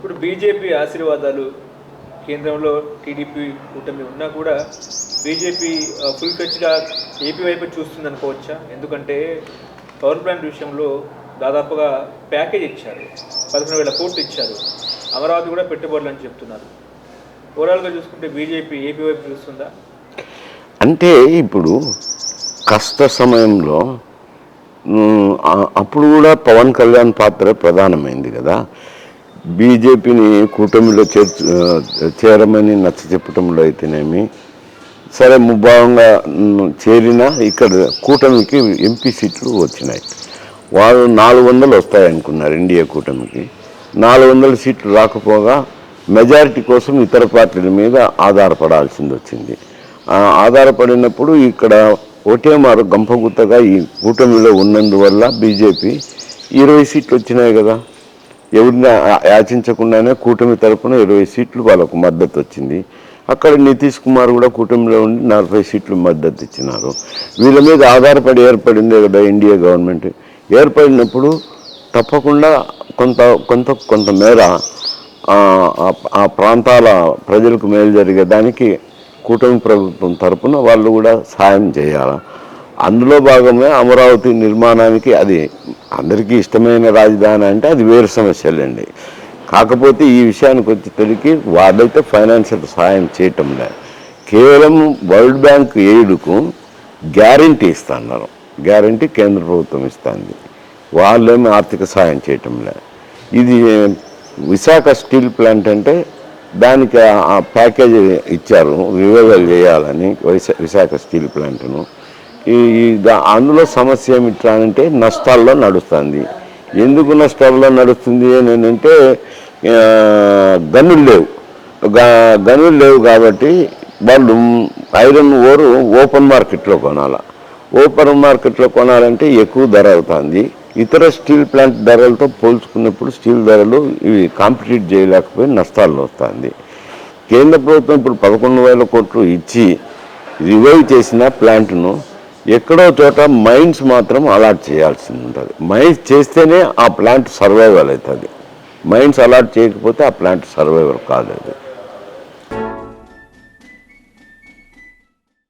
ఇప్పుడు బీజేపీ ఆశీర్వాదాలు కేంద్రంలో టీడీపీ కూటమి ఉన్నా కూడా బీజేపీ ఫుల్ ఫ్లెడ్జ్గా ఏపీ వైపు చూస్తుంది అనుకోవచ్చా? ఎందుకంటే పవర్ ప్లాంట్ విషయంలో దాదాపుగా ప్యాకేజ్ ఇచ్చారు. పదకొండు వేల కోట్లు ఇచ్చారు. అమరావతి కూడా పెట్టుబడులు అని చెప్తున్నారు. ఓవరాల్గా చూసుకుంటే బీజేపీ ఏపీ వైపు చూస్తుందా? అంటే ఇప్పుడు కష్ట సమయంలో అప్పుడు కూడా పవన్ కళ్యాణ్ పాత్ర ప్రధానమైంది కదా. బీజేపీని కూటమిలో చేర్చు చేరమని నచ్చ చెప్పటంలో అయితేనేమి సరే ముభావంగా చేరిన చేరినా ఇక్కడ కూటమికి ఎంపీ సీట్లు వచ్చినాయి. వాళ్ళు నాలుగు వందలు వస్తాయనుకున్నారు ఇండియా కూటమికి. నాలుగు వందల సీట్లు రాకపోగా మెజారిటీ కోసం ఇతర పార్టీల మీద ఆధారపడాల్సింది వచ్చింది. ఆధారపడినప్పుడు ఇక్కడ ఒకటే మారు గంపగుత్తగా ఈ కూటమిలో ఉన్నందువల్ల బీజేపీ ఇరవై సీట్లు వచ్చినాయి కదా. ఎవరిని యాచించకుండానే కూటమి తరపున ఇరవై సీట్లు వాళ్ళకు మద్దతు వచ్చింది. అక్కడ నితీష్ కుమార్ కూడా కూటమిలో ఉండి నలభై సీట్లు మద్దతు ఇచ్చినారు. వీళ్ళ మీద ఆధారపడి ఏర్పడింది కదా ఇండియా గవర్నమెంట్. ఏర్పడినప్పుడు తప్పకుండా కొంత కొంత కొంత మేర ఆ, ఆ ప్రాంతాల ప్రజలకు మేలు జరిగేదానికి కూటమి ప్రభుత్వం తరపున వాళ్ళు కూడా సాయం చేయాలి? అందులో భాగమే అమరావతి నిర్మాణానికి అది అందరికీ ఇష్టమైన రాజధాని అంటే అది వేరు సమస్యలండి. కాకపోతే ఈ విషయానికి వచ్చేసరికి వాళ్ళైతే ఫైనాన్షియల్ సహాయం చేయటం లేదు కేవలం వరల్డ్ బ్యాంక్ ఎయిడ్కు గ్యారంటీ ఇస్తున్నారు. గ్యారంటీ కేంద్ర ప్రభుత్వం ఇస్తుంది. వాళ్ళేమి ఆర్థిక సాయం చేయటం లేదు ఇది విశాఖ స్టీల్ ప్లాంట్ అంటే దానికి ఆ- ప్యాకేజ్ ఇచ్చారు. రివైవల్ చేయాలని విశాఖ స్టీల్ ప్లాంట్ను. ఈ అందులో సమస్య ఏమిట్రా అంటే నష్టాల్లో నడుస్తుంది. ఎందుకు నష్టాల్లో నడుస్తుంది అని అంటే గనులు లేవు. గ- గనులు లేవు కాబట్టి వాళ్ళు ఐరన్ ఓరు ఓపెన్ మార్కెట్లో కొనాల. ఓపెన్ మార్కెట్లో కొనాలంటే ఎక్కువ ధర అవుతుంది. ఇతర స్టీల్ ప్లాంట్ ధరలతో పోల్చుకున్నప్పుడు స్టీల్ ధరలు ఇవి కాంపిటీట్ చేయలేకపోయి నష్టాల్లో వస్తుంది. కేంద్ర ప్రభుత్వం ఇప్పుడు పదకొండు వేల కోట్లు ఇచ్చి రివైవ్ చేసిన ప్లాంట్ను ఎక్కడో చోట మైన్స్ మాత్రం అలాట్ చేయాల్సి ఉంటుంది. మైన్స్ చేస్తేనే ఆ ప్లాంట్ సర్వైవల్ అవుతుంది. మైన్స్ అలాట్ చేయకపోతే ఆ ప్లాంట్ సర్వైవల్ కాదు అది